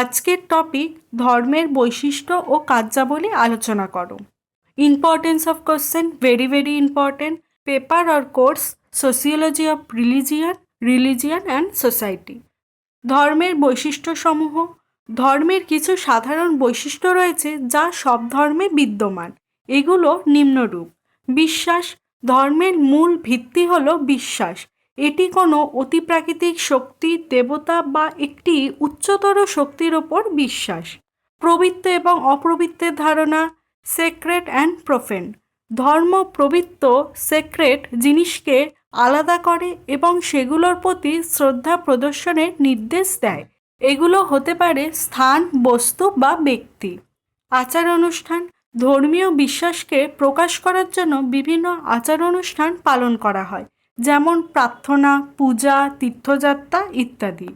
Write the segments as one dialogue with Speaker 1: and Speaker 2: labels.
Speaker 1: আজকের টপিক ধর্মের বৈশিষ্ট্য ও কার্যাবলী আলোচনা করো। Importance of question very very important paper or course sociology of religion religion and society ধর্মের বৈশিষ্ট্যসমূহ, ধর্মের কিছু সাধারণ বৈশিষ্ট্য রয়েছে যা সব ধর্মে বিদ্যমান, এগুলো নিম্নরূপ। বিশ্বাস, ধর্মের মূল ভিত্তি হল বিশ্বাস। এটি কোনো অতিপ্রাকৃতিক শক্তি, দেবতা বা একটি উচ্চতর শক্তির ওপর বিশ্বাস। প্রবৃত্ত এবং অপ্রবৃত্তের ধারণা সেক্রেট অ্যান্ড প্রোফেন ধর্ম প্রবৃত্ত সেক্রেট জিনিসকে আলাদা করে এবং সেগুলোর প্রতি শ্রদ্ধা প্রদর্শনের নির্দেশ দেয়। এগুলো হতে পারে স্থান, বস্তু বা ব্যক্তি। আচার অনুষ্ঠান, ধর্মীয় বিশ্বাসকে প্রকাশ করার জন্য বিভিন্ন আচার অনুষ্ঠান পালন করা হয়। যেমন প্রার্থনা, পূজা, তীর্থযাত্রা ইত্যাদি।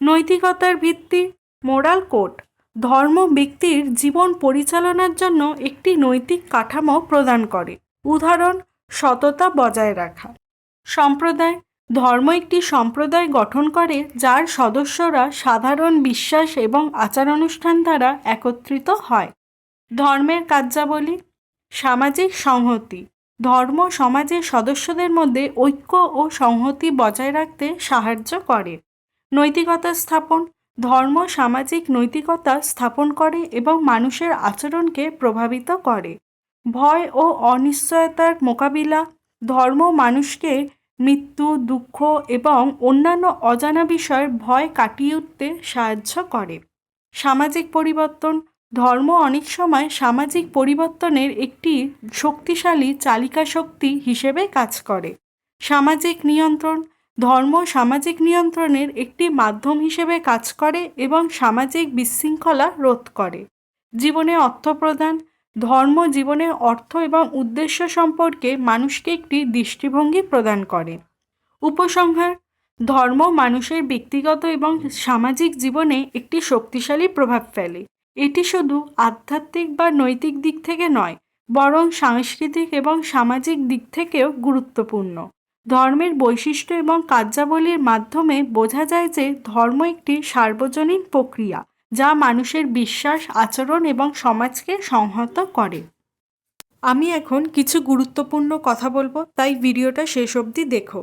Speaker 1: নৈতিকতার ভিত্তি, মোরাল কোড, ধর্ম ব্যক্তির জীবন পরিচালনার জন্য একটি নৈতিক কাঠামো প্রদান করে। উদাহরণ, সততা বজায় রাখা। সম্প্রদায়, ধর্ম একটি সম্প্রদায় গঠন করে যার সদস্যরা সাধারণ বিশ্বাস এবং আচার অনুষ্ঠান দ্বারা একত্রিত হয়। ধর্মের কার্যাবলী, সামাজিক সংহতি ধর্ম সমাজের সদস্যদের মধ্যে ঐক্য ও সংহতি বজায় রাখতে সাহায্য করে। নৈতিকতা স্থাপন, ধর্ম সামাজিক নৈতিকতা স্থাপন করে এবং মানুষের আচরণকে প্রভাবিত করে। ভয় ও অনিশ্চয়তার মোকাবিলা, ধর্ম মানুষকে মৃত্যু, দুঃখ এবং অন্যান্য অজানা বিষয়ের ভয় কাটিয়ে উঠতে সাহায্য করে। সামাজিক পরিবর্তন ধর্ম অনেক সময় সামাজিক পরিবর্তনের একটি শক্তিশালী চালিকা শক্তি হিসেবে কাজ করে। সামাজিক নিয়ন্ত্রণ, ধর্ম সামাজিক নিয়ন্ত্রণের একটি মাধ্যম হিসেবে কাজ করে এবং সামাজিক বিশৃঙ্খলা রোধ করে। জীবনে অর্থ প্রদান, ধর্ম জীবনে অর্থ এবং উদ্দেশ্য সম্পর্কে মানুষকে একটি দৃষ্টিভঙ্গি প্রদান করে। উপসংহার, ধর্ম মানুষের ব্যক্তিগত এবং সামাজিক জীবনে একটি শক্তিশালী প্রভাব ফেলে। এটি শুধু আধ্যাত্মিক বা নৈতিক দিক থেকে নয়, বরং সাংস্কৃতিক এবং সামাজিক দিক থেকেও গুরুত্বপূর্ণ। ধর্মের বৈশিষ্ট্য এবং কার্যাবলীর মাধ্যমে বোঝা যায় যে ধর্ম একটি সার্বজনীন প্রক্রিয়া, যা মানুষের বিশ্বাস, আচরণ এবং সমাজকে সংহত করে। আমি এখন কিছু গুরুত্বপূর্ণ কথা বলব, তাই ভিডিওটা শেষ অবধি দেখো।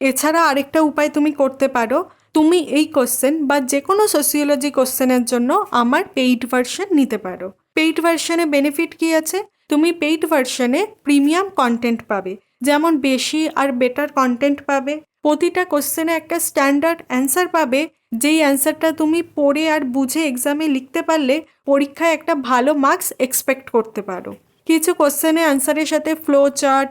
Speaker 1: এছাড়া আরেকটা উপায় তুমি করতে পারো। তুমি এই কোশ্চেন বা যে কোনো সোসিওলজি কোশ্চেনের জন্য আমার পেইড ভার্সন নিতে পারো। পেইড ভার্সনে বেনিফিট কী আছে? তুমি পেইড ভার্সনে প্রিমিয়াম কন্টেন্ট পাবে। যেমন বেশি আর বেটার কন্টেন্ট পাবে। প্রতিটা কোশ্চেনে একটা স্ট্যান্ডার্ড অ্যান্সার পাবে। যেই অ্যান্সারটা তুমি পড়ে আর বুঝে এক্সামে লিখতে পারলে পরীক্ষায় একটা ভালো মার্কস এক্সপেক্ট করতে পারো। কিছু কোশ্চেনে অ্যান্সারের সাথে ফ্লো চার্ট